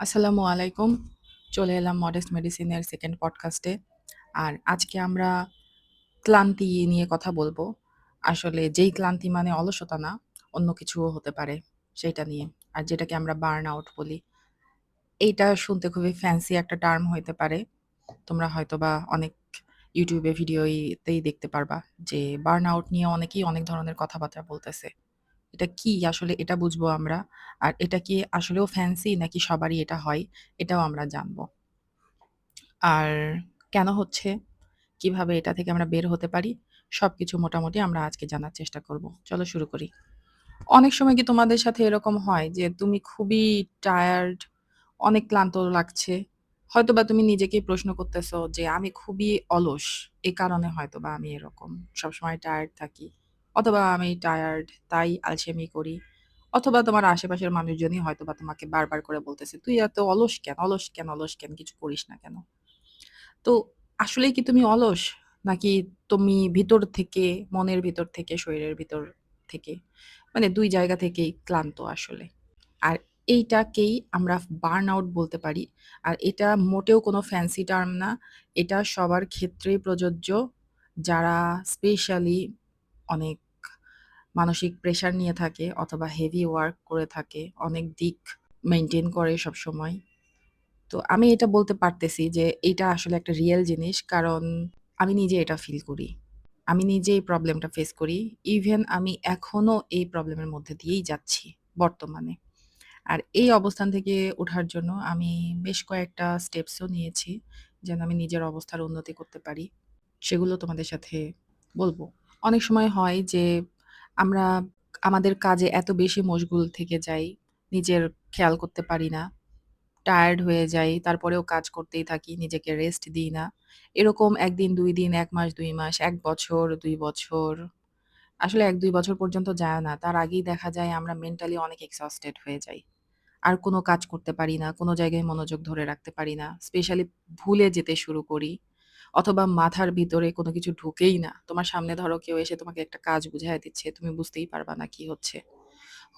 আসসালামু আলাইকুম। চলে এলাম মডেস্ট মেডিসিনের সেকেন্ড পডকাস্টে। আর আজকে আমরা ক্লান্তি নিয়ে কথা বলব। আসলে যেই ক্লান্তি মানে অলসতা না, অন্য কিছুও হতে পারে সেইটা নিয়ে। আর যেটাকে আমরা বার্ন আউট বলি। এইটা শুনতে খুবই ফ্যান্সি একটা টার্ম হইতে পারে। তোমরা হয়তোবা অনেক ইউটিউবে ভিডিওতেই দেখতে পারবা যে বার্ন আউট নিয়ে অনেকেই অনেক ধরনের কথাবার্তা বলতেছে। এটা কি আসলে এটা বুঝব আমরা। আর এটা কি আসলেও ফ্যান্সি নাকি সবারই এটা হয়, এটাও আমরা জানব। আর কেন হচ্ছে, কীভাবে এটা থেকে আমরা বের হতে পারি, সবকিছু মোটামুটি আমরা আজকে জানার চেষ্টা করব। চলো শুরু করি। অনেক সময় কি তোমাদের সাথে এরকম হয় যে তুমি খুবই টায়ার্ড, অনেক ক্লান্ত লাগছে। হয়তোবা তুমি নিজেকেই প্রশ্ন করতেছো যে আমি খুবই অলস। এ কারণে হয়তোবা আমি এরকম। সবসময় টায়ার্ড থাকি। অথবা আমি টায়ার্ড তাই আলসেমি করি। অথবা তোমার আশেপাশের মানুষজনই হয়তো বা তোমাকে বারবার করে বলতেছে, "তুই এত অলস কেন? অলস কেন? অলস কেন? কিছু করিস না কেন?" তো আসলেই কি তুমি অলস? নাকি তুমি ভিতর থেকে, মনের ভিতর থেকে, শরীরের ভিতর থেকে মানে দুই জায়গা থেকেই ক্লান্ত আসলে। আর এইটাকেই আমরা বার্ন আউট বলতে পারি। আর এটা মোটেও কোনো ফ্যান্সি টার্ম না। এটা সবার ক্ষেত্রেই প্রযোজ্য। যারা স্পেশালি অনেক মানসিক প্রেশার নিয়ে থাকে অথবা হেভি ওয়ার্ক করে থাকে, অনেক দিক মেনটেন করে সবসময়। তো আমি এটা বলতে পারতেছি যে এটা আসলে একটা রিয়েল জিনিস। কারণ আমি নিজে এটা ফিল করি। আমি নিজে এই প্রবলেমটা ফেস করি। ইভেন আমি এখনও এই প্রবলেমের মধ্যে দিয়েই যাচ্ছি বর্তমানে। আর এই অবস্থান থেকে ওঠার জন্য আমি বেশ কয়েকটা স্টেপসও নিয়েছি যেন আমি নিজের অবস্থার উন্নতি করতে পারি। সেগুলো তোমাদের সাথে বলব। অনেক সময় হয় যে আমরা আমাদের কাজে এত বেশি মশগুল থেকে যাই, নিজের খেয়াল করতে পারি না। টায়ার্ড হয়ে যাই, তারপরেও কাজ করতেই থাকি, নিজেকে রেস্ট দিই না। এরকম ১ দিন, ২ দিন, ১ মাস, ২ মাস, ১ বছর, ২ বছর, আসলে ১-২ বছর পর্যন্ত যায় না। তার আগেই দেখা যায় আমরা মেন্টালি অনেক এক্সহস্টেড হয়ে যাই। আর কোনো কাজ করতে পারি না, কোনো জায়গায় মনোযোগ ধরে রাখতে পারি না। স্পেশালি ভুলে যেতে শুরু করি। অথবা মাথার ভিতরে কোনো কিছু ঢুকেই না। তোমার সামনে ধরো কেউ এসে তোমাকে একটা কাজ বুঝাই দিচ্ছে, তুমি বুঝতেই পারবা না কি হচ্ছে।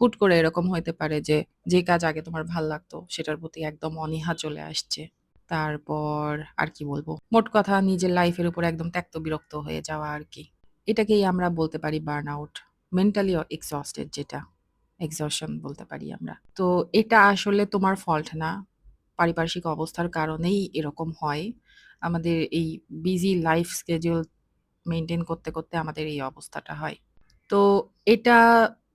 হুট করে এরকম হইতে পারে যে, যে কাজ আগে তোমার ভালো লাগতো সেটার প্রতি একদম অনীহা চলে আসছে। তারপর আর কি বলব? মোট কথা নিজের লাইফের উপর একদম ত্যক্ত বিরক্ত হয়ে যাওয়া আর কি এটাকেই আমরা বলতে পারি burn out. Mentally uh exhausted যেটা। এক্সহশন বলতে পারি আমরা। তো এটা আসলে তোমার ফল্ট না। পারিপার্শ্বিক অবস্থার কারণেই এরকম হয়। আমাদের এই বিজি লাইফ স্কেডিউল মেইনটেইন করতে, করতে আমাদের এই অবস্থাটা হয়। তো এটা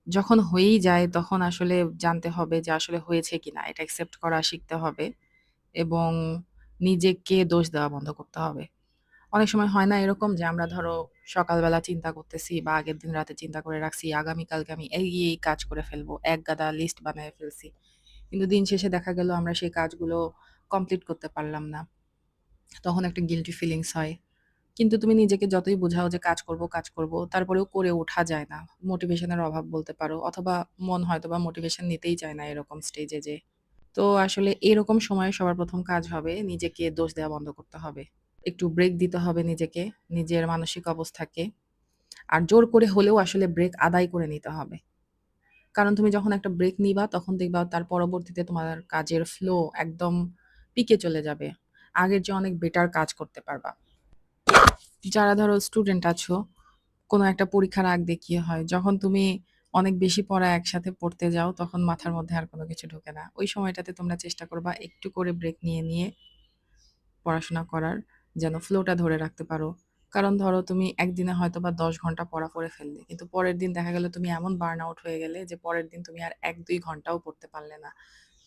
যখন হয়েই যায় তখন আসলে জানতে হবে যে আসলে হয়েছে কিনা। এটা অ্যাকসেপ্ট করা শিখতে হবে এবং নিজেকে দোষ দেওয়া বন্ধ করতে হবে। অনেক সময় হয় না এরকম যে আমরা ধরো সকালবেলা চিন্তা করতেছি বা আগের দিন রাতে চিন্তা করে রাখছি আগামীকালকে আমি এই, এই কাজ করে ফেলব। একগাদা লিস্ট বানায়ে ফেলছি। কিন্তু দিন শেষে দেখা গেল আমরা সেই কাজগুলো কমপ্লিট করতে পারলাম না। তখন একটা গিল্টি ফিলিংস হয়। কিন্তু তুমি নিজেকে যতই বোঝাও যে কাজ করব, কাজ করব, তারপরেও করে ওঠা যায় না। মোটিভেশনের অভাব বলতে পারো অথবা মন হয়তো বা মোটিভেশন নিতেই চায় না এরকম স্টেজে যেয়ে। তো আসলে এরকম সময়ে সবার প্রথম কাজ হবে নিজেকে দোষ দেওয়া বন্ধ করতে হবে। একটু ব্রেক দিতে হবে নিজেকে, নিজের মানসিক অবস্থাকে। আর জোর করে হলেও আসলে ব্রেক আদায় করে নিতে হবে। কারণ তুমি যখন একটা ব্রেক নিবা তখন দেখবা তার পরবর্তীতে তোমার কাজের ফ্লো একদম পিকে চলে যাবে। আগের যে অনেক বেটার কাজ করতে পারবা। যারা ধরো স্টুডেন্ট আছো, কোনো একটা পরীক্ষার আগ কি হয়? যখন তুমি অনেক বেশি পড়া একসাথে পড়তে যাও তখন মাথার মধ্যে আর কোনো কিছু ঢোকে না। ওই সময়টাতে তোমরা চেষ্টা করবা একটু করে ব্রেক নিয়ে, নিয়ে পড়াশোনা করার যেন ফ্লোটা ধরে রাখতে পারো। কারণ ধরো তুমি একদিনে হয়তো বা দশ ঘণ্টা পড়া পড়ে ফেললে। কিন্তু পরের দিন দেখা গেল তুমি এমন বার্ন আউট হয়ে গেলে যে পরের দিন তুমি আর ১-২ ঘন্টাও পড়তে পারলে না।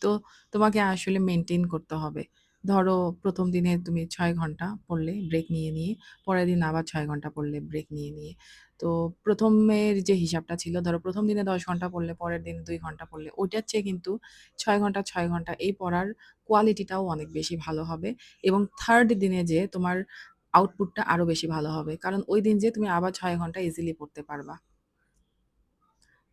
তো তোমাকে আসলে মেনটেন করতে হবে। ধরো প্রথম দিনে তুমি ছয় ঘণ্টা পড়লে ব্রেক নিয়ে, নিয়ে। পরের দিন আবার ছয় ঘণ্টা পড়লে ব্রেক নিয়ে, নিয়ে। তো প্রথমের যে হিসাবটা ছিল ধরো প্রথম দিনে ১০ ঘণ্টা পড়লে পরের দিন দুই ঘণ্টা পড়লে ওইটার চেয়ে কিন্তু ছয় ঘণ্টা, ছয় ঘণ্টা এই পড়ার কোয়ালিটিটাও অনেক বেশি ভালো হবে এবং থার্ড দিনে যেয়ে তোমার আউটপুটটা আরও বেশি ভালো হবে। কারণ ওই দিন যে তুমি আবার ছয় ঘণ্টা ইজিলি পড়তে পারবা।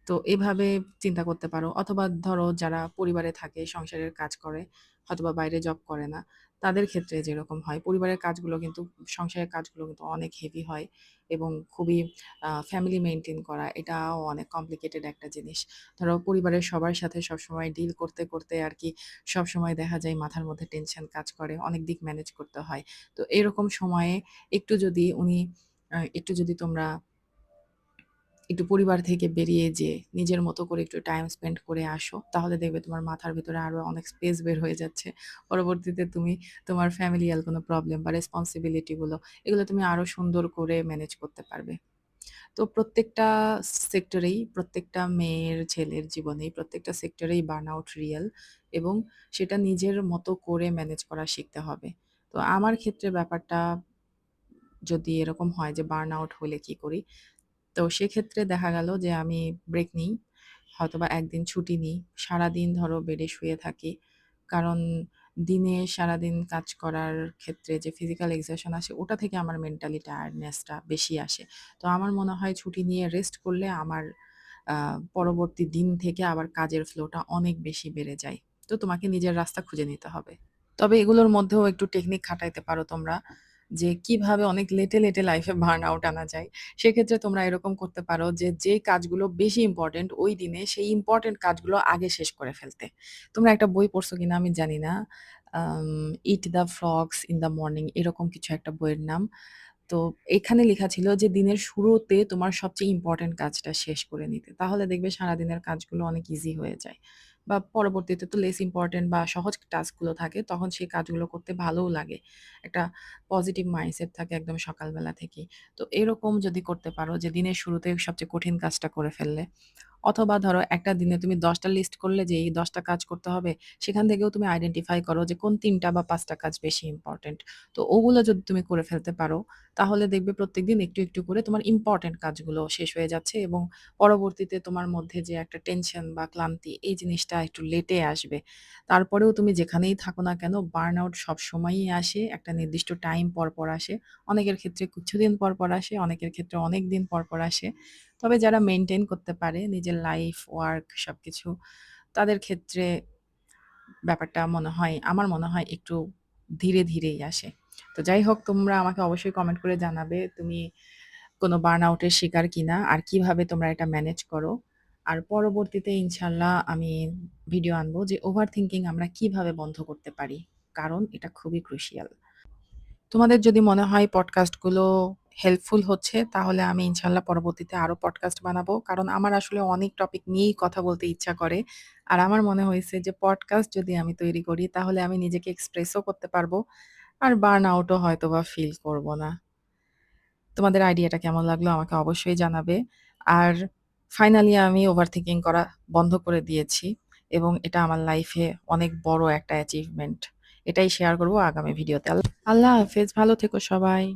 তো এভাবে চিন্তা করতে পারো অথবা ধরো যারা পরিবারে থাকে, সংসারের কাজ করে, অথবা বাইরে জব করে না। তাদের ক্ষেত্রে যেরকম হয় পরিবারের কাজগুলো কিন্তু সংসারের কাজগুলো কিন্তু অনেক হেভি হয় এবং খুবই ফ্যামিলি মেনটেন করা এটাও অনেক কমপ্লিকেটেড একটা জিনিস। ধরো পরিবারের সবার সাথে সবসময় ডিল করতে, করতে আরকি সবসময় দেখা যায় মাথার মধ্যে টেনশন কাজ করে। অনেক দিক ম্যানেজ করতে হয়। তো এরকম সময়ে একটু যদি উনি একটু যদি তোমরা একটু পরিবার থেকে বেরিয়ে যেয়ে নিজের মতো করে একটু টাইম স্পেন্ড করে আসো, তাহলে দেখবে তোমার মাথার ভিতরে আরও অনেক স্পেস বের হয়ে যাচ্ছে। পরবর্তীতে তুমি তোমার ফ্যামিলিয়াল কোনো প্রবলেম বা রেসপনসিবিলিটি গুলো, এগুলো তুমি আরও সুন্দর করে ম্যানেজ করতে পারবে। তো প্রত্যেকটা সেক্টরেই, প্রত্যেকটা মেয়ের, ছেলের জীবনেই প্রত্যেকটা সেক্টরেই বার্ন আউট রিয়াল এবং সেটা নিজের মতো করে ম্যানেজ করা শিখতে হবে। তো আমার ক্ষেত্রে ব্যাপারটা যদি এরকম হয় যে বার্ন আউট হলে কি করি? তো সেক্ষেত্রে দেখা গেল যে আমি ব্রেক নিই। হয়তোবা একদিন ছুটি নিই। সারাদিন ধরো বেডে শুয়ে থাকি। কারণ দিনে সারাদিন কাজ করার ক্ষেত্রে যে ফিজিক্যাল এক্সারশন আসে, ওটা থেকে আমার মেন্টালি টায়ার্ডনেসটা বেশি আসে। তো আমার মনে হয় ছুটি নিয়ে রেস্ট করলে আমার পরবর্তী দিন থেকে আবার কাজের ফ্লোটা অনেক বেশি বেড়ে যায়। তো তোমাকে নিজের রাস্তা খুঁজে নিতে হবে। তবে এগুলোর মধ্যেও একটু টেকনিক খাটাইতে পারো তোমরা। যে কীভাবে অনেক লেটে, লেটে লাইফে বার্নআউট আনা যায়। সেক্ষেত্রে তোমরা এরকম করতে পারো যে, যে কাজগুলো বেশি ইম্পোর্টেন্ট ওই দিনে সেই ইম্পোর্টেন্ট কাজগুলো আগে শেষ করে ফেলতে। তোমরা একটা বই পড়ছো কিনা আমি জানি না। 'Eat the frogs in the morning' এরকম কিছু একটা বইয়ের নাম। তো এখানে লেখা ছিল যে দিনের শুরুতে তোমার সবচেয়ে ইম্পোর্টেন্ট কাজটা শেষ করে নিতে। তাহলে দেখবে সারাদিনের কাজগুলো অনেক ইজি হয়ে যায়। বা পরবর্তীতে তো লেস ইম্পর্টেন্ট বা সহজ টাস্কগুলো থাকে, তখন সেই কাজগুলো করতে ভালোও লাগে। একটা পজিটিভ মাইন্ডসেট থাকে একদম সকালবেলা থেকেই। তো এরকম যদি করতে পারো যে দিনের শুরুতে সবচেয়ে কঠিন কাজটা করে ফেললে। অথবা ধরো একটা দিনে তুমি দশটা লিস্ট করলে যে এই দশটা কাজ করতে হবে, সেখান থেকেও তুমি আইডেন্টিফাই করো যে কোন তিনটা বা পাঁচটা কাজ বেশি ইম্পোর্টেন্ট। তো ওগুলো যদি তুমি করে ফেলতে পারো, তাহলে দেখবে প্রত্যেকদিন একটু, একটু করে তোমার ইম্পোর্টেন্ট কাজগুলো শেষ হয়ে যাচ্ছে এবং পরবর্তীতে তোমার মধ্যে যে একটা টেনশন বা ক্লান্তি এই জিনিসটা একটু লেটে আসবে। তারপরেও তুমি যেখানেই থাকো না কেন বার্নআউট সবসময়ই আসে, একটা নির্দিষ্ট টাইম পর, পর আসে। অনেকের ক্ষেত্রে কিছুদিন পর, পর আসে, অনেকের ক্ষেত্রে অনেক দিন পর, পর আসে। তবে যারা মেনটেন করতে পারে নিজের লাইফ, ওয়ার্ক সব কিছু তাদের ক্ষেত্রে ব্যাপারটা মনে হয় আমার মনে হয় একটু ধীরে, ধীরেই আসে। তো যাই হোক তোমরা আমাকে অবশ্যই কমেন্ট করে জানাবে তুমি কোনো বার্নআউট এর শিকার কিনা আর কীভাবে তোমরা এটা ম্যানেজ করো। আর পরবর্তীতে ইনশাল্লাহ আমি ভিডিও আনব যে ওভার থিঙ্কিং আমরা কীভাবে বন্ধ করতে পারি। কারণ এটা খুবই ক্রুশিয়াল। তোমাদের যদি মনে হয় পডকাস্টগুলো হেল্পফুল হচ্ছে, তাহলে আমি ইনশাল্লাহ পরবর্তীতে আরও পডকাস্ট বানাবো। কারণ আমার আসলে অনেক টপিক নিয়েই কথা বলতে ইচ্ছা করে। আর আমার মনে হয়েছে যে পডকাস্ট যদি আমি তৈরি করি, তাহলে আমি নিজেকে এক্সপ্রেসও করতে পারব। আর বার্ন আউটও হয়তো বা ফিল করব না। তোমাদের আইডিয়াটা কেমন লাগল আমাকে অবশ্যই জানাবে। আর ফাইনালি আমি ওভারথিংকিং করা বন্ধ করে দিয়েছি এবং এটা আমার লাইফে অনেক বড় একটা অ্যাচিভমেন্ট। এটাই শেয়ার করব আগামী ভিডিওতে। আল আল্লাহ হাফেজ। ভালো থেকো সবাই।